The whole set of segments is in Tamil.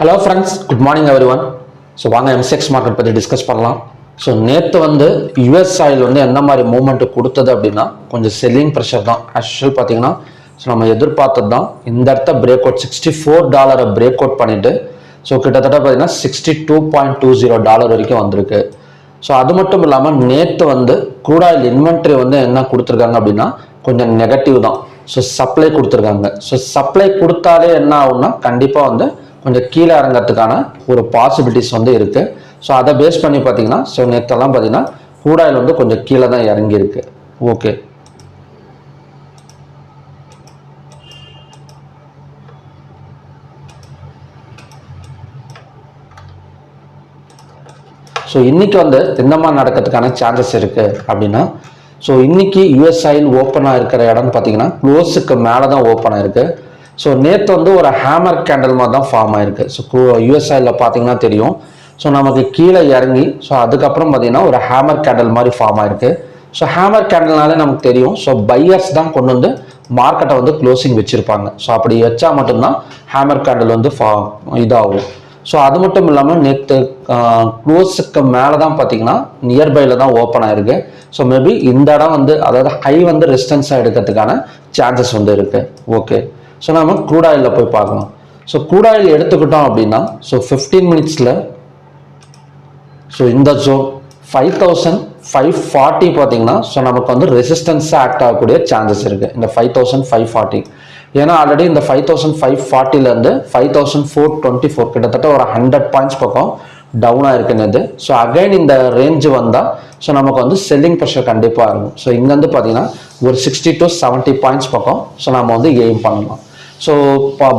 Hello friends good morning every one so வாங்க எம்செக்ஸ் மார்க்கெட் பற்றி டிஸ்கஸ் பண்ணலாம். ஸோ நேற்று வந்து யுஎஸ் ஆயில் வந்து எந்த மாதிரி மூவ்மெண்ட் கொடுத்தது அப்படின்னா கொஞ்சம் செல்லிங் ப்ரெஷர் தான். ஆக்சுவல் பார்த்தீங்கன்னா ஸோ நம்ம எதிர்பார்த்தது தான். இந்த இடத்த பிரேக் அவுட் சிக்ஸ்டி ஃபோர் டாலரை பிரேக் அவுட் பண்ணிட்டு ஸோ கிட்டத்தட்ட பார்த்தீங்கன்னா sixty two point two zero dollar வரைக்கும் வந்திருக்கு. ஸோ அது மட்டும் இல்லாமல் நேற்று வந்து crude oil இன்வென்ட்ரி வந்து என்ன கொடுத்துருக்காங்க அப்படின்னா கொஞ்சம் நெகட்டிவ் தான். ஸோ சப்ளை கொடுத்துருக்காங்க. ஸோ சப்ளை கொடுத்தாலே என்ன ஆகும்னா கண்டிப்பாக வந்து கொஞ்சம் கீழே இறங்கிறதுக்கான ஒரு பாசிபிலிட்டிஸ் வந்து இருக்குது ஸோ அதை பேஸ் பண்ணி பார்த்தீங்கன்னா ஸோ நேற்றெல்லாம் பார்த்தீங்கன்னா கூடாயில் வந்து கொஞ்சம் கீழே தான் இறங்கியிருக்கு. ஓகே ஸோ இன்றைக்கி வந்து எந்த நடக்கிறதுக்கான சான்சஸ் இருக்குது அப்படின்னா ஸோ இன்னைக்கு யூஎஸ்ஐயில் ஓப்பனாக இருக்கிற இடம்னு பார்த்தீங்கன்னா க்ளோஸுக்கு மேலே தான் ஓப்பனாக இருக்குது ஸோ நேற்று வந்து ஒரு ஹேமர் கேண்டல் மாதிரி தான் ஃபார்ம் ஆயிருக்கு ஸோ யூஎஸ்ஐயில் பார்த்தீங்கன்னா தெரியும். ஸோ நமக்கு கீழே இறங்கி ஸோ அதுக்கப்புறம் பார்த்தீங்கன்னா ஒரு ஹேமர் கேண்டல் மாதிரி ஃபார்ம் ஆயிருக்கு. ஸோ ஹேமர் கேண்டல்னாலே நமக்கு தெரியும். ஸோ பையர்ஸ் தான் கொண்டு வந்து மார்க்கெட்டை வந்து க்ளோசிங் வச்சுருப்பாங்க. ஸோ அப்படி வச்சா மட்டும்தான் ஹேமர் கேண்டல் வந்து ஃபா இதாகும். ஸோ அது மட்டும் இல்லாமல் நேற்று க்ளோஸுக்கு மேலே தான் பார்த்தீங்கன்னா நியர்பையில் தான் ஓப்பன் ஆயிருக்கு. ஸோ மேபி இந்த இடம் வந்து அதாவது ஹை வந்து ரெசிஸ்டன்ஸாக எடுக்கிறதுக்கான சான்சஸ் வந்து இருக்கு. ஓகே ஸோ நம்ம க்ரூட் ஆயிலில் போய் பார்க்கணும். ஸோ க்ரூட் ஆயில் எடுத்துக்கிட்டோம் அப்படின்னா ஸோ ஃபிஃப்டீன் மினிட்ஸில் ஸோ இந்த zone five thousand five forty பார்த்தீங்கன்னா ஸோ நமக்கு வந்து ரெசிஸ்டன்ஸாக ஆக்ட் ஆகக்கூடிய சான்சஸ் இருக்குது இந்த ஃபைவ் தௌசண்ட் ஃபைவ் ஃபார்ட்டி ஏன்னா ஆல்ரெடி இந்த five thousand five ஃபார்ட்டிலேருந்து five thousand four twenty four கிட்டத்தட்ட ஒரு ஹண்ட்ரட் பாயிண்ட்ஸ் பக்கம் டவுனாக ஆயிருக்குன்னு ஸோ அகைன் இந்த ரேஞ்ச் வந்தால் ஸோ நமக்கு வந்து செல்லிங் ப்ரெஷர் கண்டிப்பாக இருக்கும். ஸோ இங்கேருந்து பார்த்தீங்கன்னா ஒரு சிக்ஸ்டி டு செவன்ட்டி பாயிண்ட்ஸ் பக்கம் ஸோ நம்ம வந்து எய்ம் பண்ணலாம். So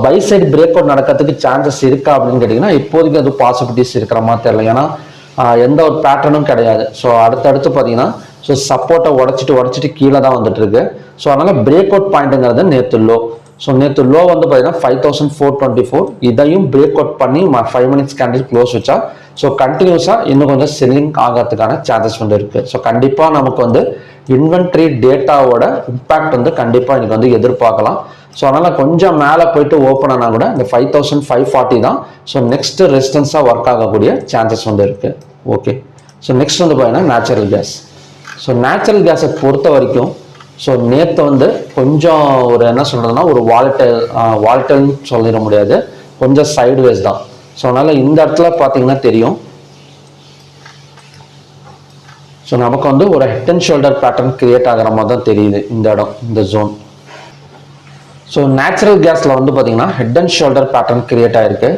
buy side break out நடக்கிறதுக்கு சான்சஸ் இருக்கா அப்படின்னு கேட்டிங்கன்னா இப்போதைக்கு அது பாசிபிலிட்டிஸ் இருக்கிற மாதிரி தெரியல. ஏன்னா எந்த ஒரு பேட்டர்னும் கிடையாது. ஸோ அடுத்தடுத்து பார்த்தீங்கன்னா ஸோ சப்போர்ட்டை உடச்சிட்டு உடச்சிட்டு கீழே தான் வந்துட்டு இருக்கு ஸோ அதனால் பிரேக் அவுட் பாயிண்ட்டுங்கிறது நேற்று லோ ஸோ நேற்று லோ வந்து பார்த்தீங்கன்னா five thousand four twenty four இதையும் பிரேக் அவுட் பண்ணி ஃபைவ் மினிட்ஸ் கேண்டில் க்ளோஸ் வச்சா ஸோ கண்டினியூஸாக இன்னும் கொஞ்சம் செல்லிங் ஆகிறதுக்கான சான்சஸ் வந்து இருக்குது ஸோ கண்டிப்பாக நமக்கு வந்து இன்வென்ட்ரி டேட்டாவோட இம்பேக்ட் வந்து கண்டிப்பாக இன்னைக்கு வந்து எதிர்பார்க்கலாம். ஸோ அதனால் கொஞ்சம் மேலே போயிட்டு ஓப்பன் ஆனால் கூட இந்த ஃபைவ் தௌசண்ட் ஃபைவ் ஃபார்ட்டி தான். ஸோ நெக்ஸ்ட் ரெசிஸ்டன்ஸாக ஒர்க் ஆகக்கூடிய சான்சஸ் வந்து இருக்குது ஓகே ஸோ நெக்ஸ்ட் வந்து பார்த்தீங்கன்னா நேச்சுரல் கேஸ் ஸோ நேச்சுரல் கேஸை பொறுத்த வரைக்கும் ஸோ நேற்று வந்து கொஞ்சம் ஒரு என்ன சொல்கிறதுனா ஒரு வால்டல் வால்டல்னு சொல்லிட முடியாது. கொஞ்சம் சைடுவேஸ் தான். ஸோ அதனால் இந்த இடத்துல பார்த்தீங்கன்னா தெரியும். ஸோ நமக்கு வந்து ஒரு head and shoulder pattern create ஆகிற மாதிரி தான் தெரியுது இந்த இடம் இந்த ஜோன் ஸோ நேச்சுரல் கேஸில் வந்து பார்த்தீங்கன்னா head and shoulder pattern create ஆகிருக்கு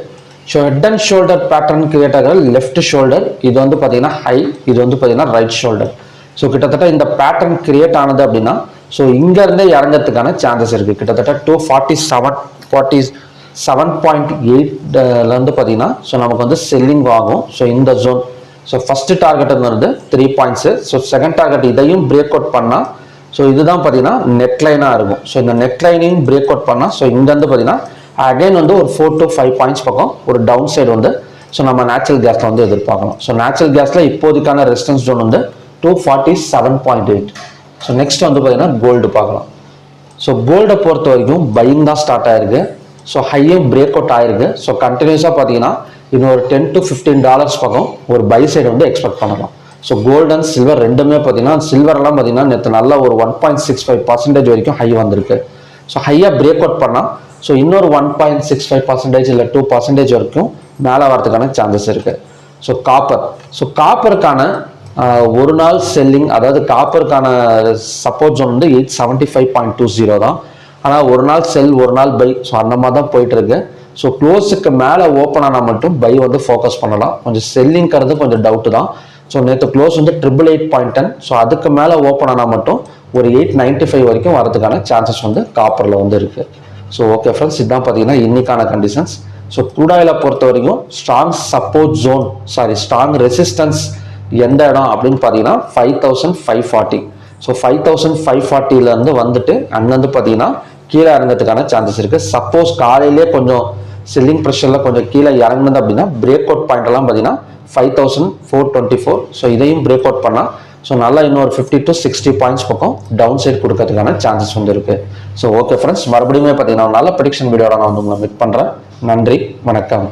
so head and shoulder pattern create ஆகிற லெஃப்ட் ஷோல்டர் இது வந்து பார்த்தீங்கன்னா ஹை இது வந்து பார்த்தீங்கன்னா ரைட் ஷோல்டர் ஸோ கிட்டத்தட்ட இந்த பேட்டர்ன் கிரியேட் ஆனது அப்படின்னா ஸோ இங்கேருந்தே இறங்கிறதுக்கான சான்சஸ் இருக்குது கிட்டத்தட்ட two forty seven forty seven point எயிட்லேருந்து பார்த்தீங்கன்னா ஸோ நமக்கு வந்து செல்லிங் ஆகும். ஸோ இந்த ஜோன் ஸோ ஃபஸ்ட்டு டார்கெட் வந்து three points so second target இதையும் பிரேக் அவுட் பண்ணால் ஸோ இதுதான் பார்த்தீங்கன்னா நெட் லைனாக இருக்கும். ஸோ இந்த நெட்லைனையும் பிரேக் அவுட் பண்ணால் ஸோ இங்கேருந்து பார்த்தீங்கன்னா அகைன் வந்து ஒரு ஃபோர் டு ஃபைவ் பாயிண்ட்ஸ் பக்கம் ஒரு டவுன் சைடு வந்து ஸோ நம்ம நேச்சுரல் கேஸில் வந்து எதிர்பார்க்கலாம். ஸோ நேச்சுரல் கேஸில் இப்போதைக்கான ரெசிஸ்டன்ஸ் ஜோன் வந்து two forty seven point eight so next வந்து பார்த்தீங்கன்னா கோல்டு பார்க்கலாம். ஸோ கோல்டை பொறுத்த வரைக்கும் பையிங் தான் ஸ்டார்ட் ஆயிருக்கு. ஸோ ஹையும் பிரேக் அவுட் ஆயிருக்கு. ஸோ கண்டினியூஸாக பார்த்தீங்கன்னா இன்னொரு டென் டு ஃபிஃப்டீன் டாலர்ஸ் பக்கம் ஒரு பை சைடு வந்து எக்ஸ்பெக்ட் பண்ணலாம். ஸோ கோல்டு அண்ட் சில்வர் ரெண்டுமே பார்த்தீங்கன்னா சில்வர்லாம் பார்த்தீங்கன்னா நேற்று நல்ல ஒரு one point six five percentage வரைக்கும் ஹை வந்திருக்கு. ஸோ ஹையாக பிரேக் அவுட் பண்ணால் ஸோ இன்னொரு one point six five percentage இல்லை டூ பர்சன்டேஜ் வரைக்கும் மேலே வரதுக்கான சான்சஸ் இருக்குது ஸோ காப்பர் ஸோ காப்பருக்கான ஒரு நாள் செல்லிங் அதாவது காப்பருக்கான சப்போர்ட் ஜோன் வந்து eight seventy five point two zero தான். ஆனால் ஒரு நாள் செல் ஒரு நாள் பை ஸோ அந்த மாதிரி தான் போயிட்டுருக்கு. ஸோ க்ளோஸுக்கு மேலே ஓப்பன் ஆனால் மட்டும் பை வந்து ஃபோக்கஸ் பண்ணலாம். கொஞ்சம் செல்லிங்கிறது கொஞ்சம் டவுட்டு தான். ஸோ நேற்று க்ளோஸ் வந்து triple eight point ten so அதுக்கு மேலே ஓப்பன் ஆனால் மட்டும் ஒரு எயிட் நைன்ட்டி ஃபைவ் வரைக்கும் வரதுக்கான சான்சஸ் வந்து காப்பரில் வந்து இருக்குது ஸோ ஓகே ஃப்ரெண்ட்ஸ் இதுதான் பார்த்தீங்கன்னா இன்றைக்கான கண்டிஷன்ஸ் ஸோ குடாயில் பொறுத்த வரைக்கும் strong support zone sorry strong resistance எந்த இடம் அப்படின்னு பார்த்தீங்கன்னா five thousand five forty so five thousand five ஃபார்ட்டிலேருந்து வந்துட்டு அங்கேருந்து பார்த்தீங்கன்னா கீழே இறங்கிறதுக்கான சான்சஸ் இருக்குது சப்போஸ் காலையிலே கொஞ்சம் செல்லிங் ப்ரெஷரில் கொஞ்சம் கீழே இறங்குனது அப்படின்னா பிரேக் அவுட் பாயிண்ட் எல்லாம் பார்த்தீங்கன்னா five thousand four twenty four so இதையும் பிரேக் அவுட் பண்ணால் ஸோ நல்லா இன்னொரு ஃபிஃப்டி டு சிக்ஸ்டி பாயிண்ட்ஸ் பக்கம் டவுன் சைட் கொடுக்கறதுக்கான சான்சஸ் வந்து இருக்குது ஸோ ஓகே ஃப்ரெண்ட்ஸ் மறுபடியும் பார்த்தீங்கன்னா நல்ல ப்ரடிக்ஷன் வீடியோட நான் வந்து உங்களை மீட் பண்ணுறேன் நன்றி வணக்கம்.